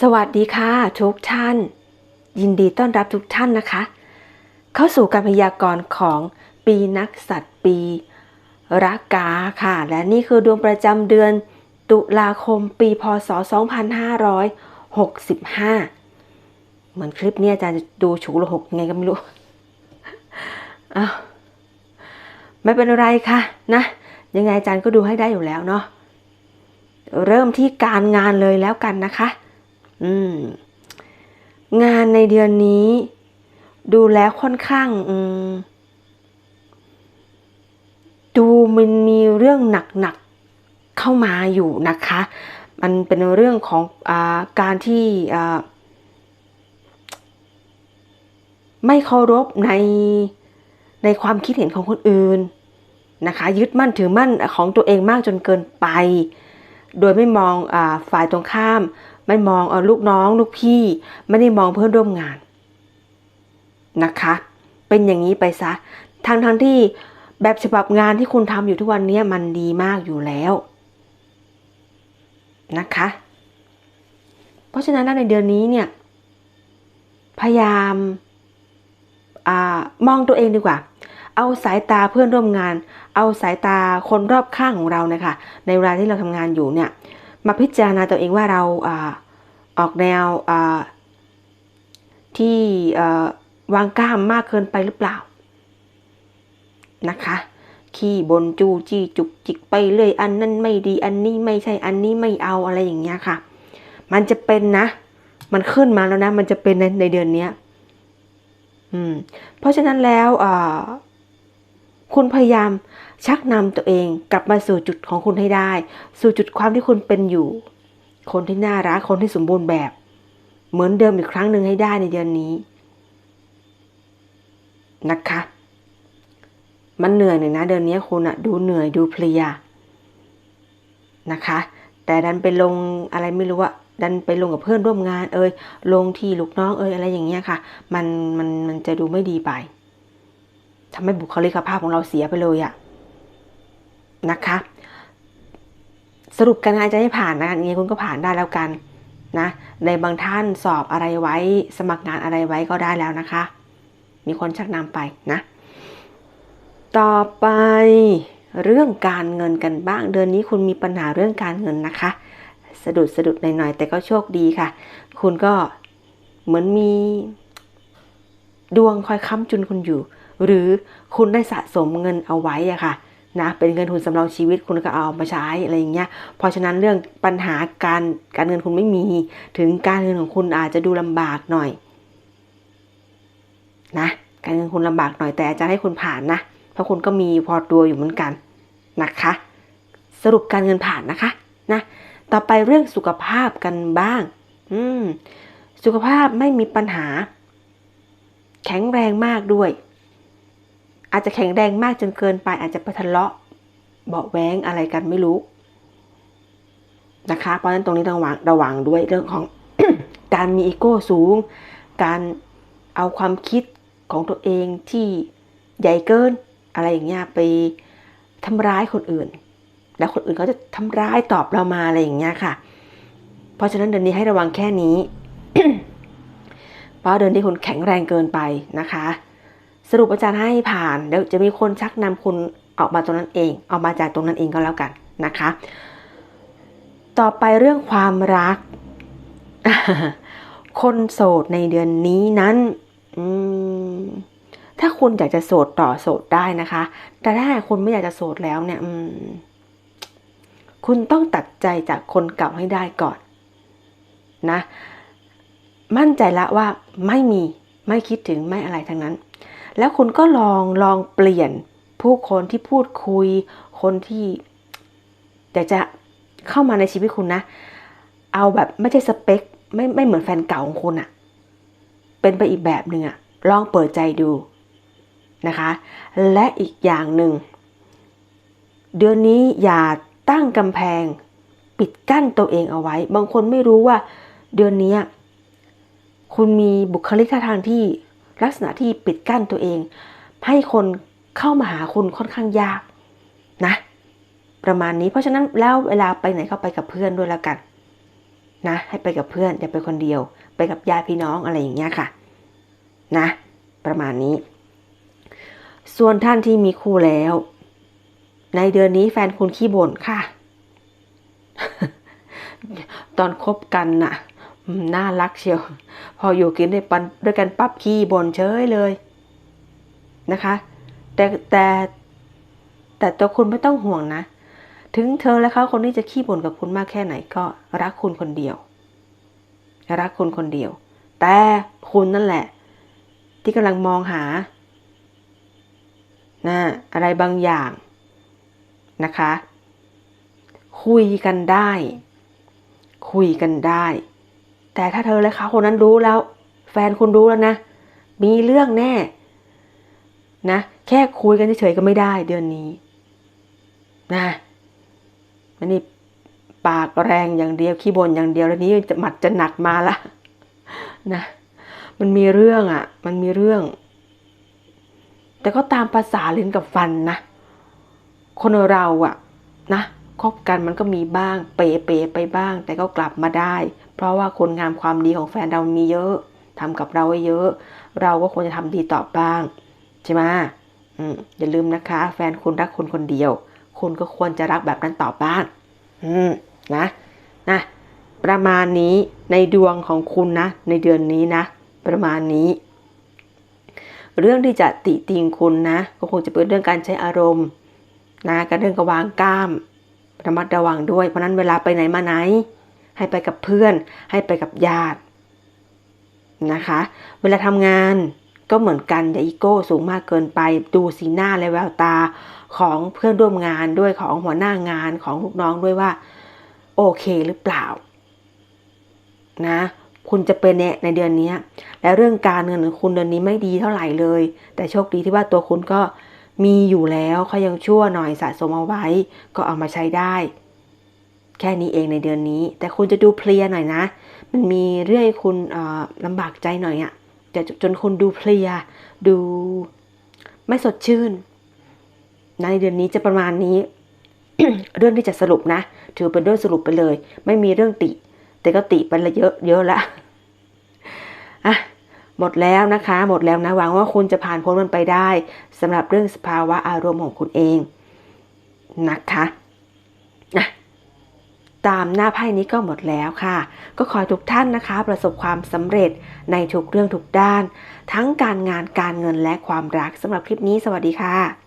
สวัสดีค่ะทุกท่าน ยินดีต้อนรับทุกท่านนะคะ เข้าสู่การพยากรณ์ของปีนักสัตว์ปีรักกาค่ะ และนี่คือดวงประจำเดือนตุลาคมปีพศ 2565 เหมือนคลิปนี้อาจารย์จะดูฉุกละหกยังไงก็ไม่รู้อ้าวไม่เป็นไรค่ะนะ ยังไงอาจารย์ก็ดูให้ได้อยู่แล้วเนาะเริ่มที่การงานเลยแล้วกันนะคะ อืม งานในเดือนนี้ ดูแล้วค่อนข้าง อืม ดูมันมีเรื่องหนักๆเข้ามาอยู่นะคะ มันเป็นเรื่องของอการที่ไม่เคารพในในความคิดเห็นของคนอื่นนะคะ ยึดมั่นถือมั่นของตัวเองมากจนเกินไป โดยไม่มองอฝ่ายตรงข้าม ไม่มองเออลูกน้องลูกพี่ ไม่ได้มองเพื่อนร่วมงานนะคะ เป็นอย่างนี้ไปซะทั้งทั้งที่แบบฉบับงานที่คุณทำอยู่ทุกวันนี้มันดีมากอยู่แล้วนะคะ เพราะฉะนั้นในเดือนนี้เนี่ย พยายามอามองตัวเองดีกว่า เอาสายตาเพื่อนร่วมงาน เอาสายตาคนรอบข้างของเรานะคะในเวลาที่เราทำงานอยู่เนี่ย มาพิจารณาตัวเองว่าเราอออกแนวที่วางกล้ามมากเกินไปหรือเปล่านะคะ ขี้บนจูจี้จุกจิกไปเลยอันนั้นไม่ดีอันนี้ไม่ใช่อันนี้ไม่เอาอะไรอย่างเงี้ยค่ะ มันจะเป็นนะ มันขึ้นมาแล้วนะ มันจะเป็นในในเดือนนี้อืม เพราะฉะนั้นแล้ว คุณพยายามชักนำตัวเองกลับมาสู่จุดของคุณให้ได้ สู่จุดความที่คุณเป็นอยู่ คนที่น่ารักคนที่สมบูรณ์แบบ เหมือนเดิมอีกครั้งหนึ่งให้ได้ในเดือนนี้ นะคะ มันเหนื่อยหน่อยนะเดือนนี้คุณอะดูเหนื่อยดูเพลียนะคะ แต่ดันไปลงอะไรไม่รู้อะดันไปลงกับเพื่อนร่วมงาน เอ่ยลงที่ลูกน้องเอ่ยอะไรอย่างเงี้ยค่ะ มันมันมันจะดูไม่ดีไป ทำให้บุคลิกภาพของเราเสียไปเลยอะนะคะ สรุปการงานจะให้ผ่านนะอย่างนี้คุณก็ผ่านได้แล้วกันนะในบางท่านสอบอะไรไว้ สมัครงานอะไรไว้ก็ได้แล้วนะคะ มีคนชักนำไปนะ ต่อไปเรื่องการเงินกันบ้าง เดือนนี้คุณมีปัญหาเรื่องการเงินนะคะ สะดุดสะดุดหน่อยๆแต่ก็โชคดีค่ะ คุณก็เหมือนมีดวงคอยค้ำจุนคุณอยู่ หรือคุณได้สะสมเงินเอาไว้อะค่ะนะเป็นเงินทุนสำรองชีวิตคุณก็เอามาใช้อะไรอย่างเงี้ยเพราะฉะนั้นเรื่องปัญหาการการเงินคุณไม่มี ถึงการเงินของคุณอาจจะดูลำบากหน่อยนะการเงินคุณลำบากหน่อยแต่จะให้คุณผ่านนะ เพราะคุณก็มีพอตัวอยู่เหมือนกันนะคะ สรุปการเงินผ่านนะคะนะต่อไปเรื่องสุขภาพกันบ้าง อืมสุขภาพไม่มีปัญหา แข็งแรงมากด้วย อาจจะแข็งแรงมากจนเกินไปอาจจะไปทะเลาะเบาแว้งอะไรกันไม่รู้นะคะ เพราะฉะนั้นตรงนี้ระวังระวังด้วยเรื่องของการมีอีโก้สูง การเอาความคิดของตัวเองที่ใหญ่เกิน อะไรอย่างเงี้ยไปทำร้ายคนอื่น แล้วคนอื่นเขาจะทำร้ายตอบเรามาอะไรอย่างเงี้ยค่ะ เพราะฉะนั้นเดือนนี้ให้ระวังแค่นี้ เพราะเดือนนี้คุณแข็งแรงเกินไปนะคะ สรุปอาจารย์ให้ผ่านเดี๋ยวจะมีคนชักนำคุณออกมาตรงนั้นเองออกมาจากตรงนั้นเองก็แล้วกันนะคะ ต่อไปเรื่องความรัก คนโสดในเดือนนี้นั้นถ้าคุณอยากจะโสดต่อโสดได้นะคะ แต่ถ้าคุณไม่อยากจะโสดแล้วเนี่ยคุณต้องตัดใจจากคนเก่าให้ได้ก่อนนะ มั่นใจละว่าไม่มีไม่คิดถึงไม่อะไรทั้งนั้น แล้วคุณก็ลองลองเปลี่ยนผู้คนที่พูดคุย คนที่อยากจะเข้ามาในชีวิตคุณนะ เอาแบบไม่ใช่สเปค ไม่ไม่เหมือนแฟนเก่าของคุณอะเป็นไปอีกแบบหนึ่งอะลองเปิดใจดูนะคะ และอีกอย่างหนึ่ง เดือนนี้อย่าตั้งกำแพง ปิดกั้นตัวเองเอาไว้ บางคนไม่รู้ว่า เดือนนี้คุณมีบุคลิกท่าทางที่ ลักษณะที่ปิดกั้นตัวเอง ให้คนเข้ามาหาคุณค่อนข้างยากนะ ประมาณนี้เพราะฉะนั้นแล้วเวลาไปไหนเข้าไปกับเพื่อนด้วยแล้วกันนะให้ไปกับเพื่อนอย่าไปคนเดียว ไปกับญาติพี่น้องอะไรอย่างเงี้ยค่ะ นะ ประมาณนี้ ส่วนท่านที่มีคู่แล้ว ในเดือนนี้แฟนคุณขี้บ่นค่ะ ตอนคบกันน่ะ น่ารักเชียว พออยู่กินด้วยปันด้วยกันปั๊บขี้บ่นเฉยเลยนะคะ แต่แต่แต่ตัวคุณไม่ต้องห่วงนะ ถึงเธอและเขาคนที่จะขี้บ่นกับคุณมากแค่ไหนก็รักคุณคนเดียว รักคุณคนเดียว แต่คุณนั่นแหละ ที่กำลังมองหานะอะไรบางอย่างนะคะ คุยกันได้ คุยกันได้ แต่ถ้าเธอและเขาคนนั้นรู้แล้ว แฟนคุณรู้แล้วนะ มีเรื่องแน่ นะ แค่คุยกันเฉยๆก็ไม่ได้เดือนนี้ นะอันนี้ปากแรงอย่างเดียวขี้บ่นอย่างเดียวแล้วนี้จะหมัดจะหนักมาละนะ มันมีเรื่องอะ มันมีเรื่อง แต่ก็ตามภาษาลิ้นกับฟันนะ คนเราอะ นะ คบกันมันก็มีบ้าง เปเปไปบ้าง แต่ก็กลับมาได้ เพราะว่าคนงามความดีของแฟนเรามีเยอะทำกับเราไว้เยอะ เราก็ควรจะทำดีตอบบ้าง ใช่ไหมอืมอย่าลืมนะคะ แฟนคุณรักคุณคนเดียว คุณก็ควรจะรักแบบนั้นต่อบ้าง อืมนะนะประมาณนี้ในดวงของคุณนะ ในเดือนนี้นะ ประมาณนี้ เรื่องที่จะติติงคุณนะ ก็คงจะเป็นเรื่องการใช้อารมณ์ นะการเรื่องกระวางกล้าม ระมัดระวังด้วย เพราะนั้นเวลาไปไหนมาไหน ให้ไปกับเพื่อน ให้ไปกับญาตินะคะ เวลาทำงานก็เหมือนกันอย่าอีโก้สูงมากเกินไป ดูสีหน้าและแววตาของเพื่อนร่วมงานด้วยของหัวหน้างานของลูกน้องด้วยว่า โอเคหรือเปล่า นะ คุณจะเป็นเนี่ยในเดือนนี้และเรื่องการเงินของคุณเดือนนี้ไม่ดีเท่าไหร่เลย แต่โชคดีที่ว่าตัวคุณก็ มีอยู่แล้วเขายังชั่วหน่อยสะสมเอาไว้ ก็เอามาใช้ได้ แค่นี้เองในเดือนนี้ แต่คุณจะดูเพลียหน่อยนะ มันมีเรื่องให้คุณลำบากใจหน่อยอะ่ะจะจนคุณดูเพลีย ดูไม่สดชื่นในเดือนนี้จะประมาณนี้ เรื่องที่จะสรุปนะ ถือเป็นเรื่องสรุปไปเลย ไม่มีเรื่องติ แต่ก็ติไปละเยอะเยอะละอะ หมดแล้วนะคะ หมดแล้วนะหวังว่าคุณจะผ่านพ้นมันไปได้สำหรับเรื่องสภาวะอารมณ์ของคุณเองนะคะนะตามหน้าไพ่นี้ก็หมดแล้วค่ะ ก็ขอทุกท่านนะคะ ประสบความสำเร็จในทุกเรื่องทุกด้าน ทั้งการงานการเงินและความรักสำหรับคลิปนี้สวัสดีค่ะ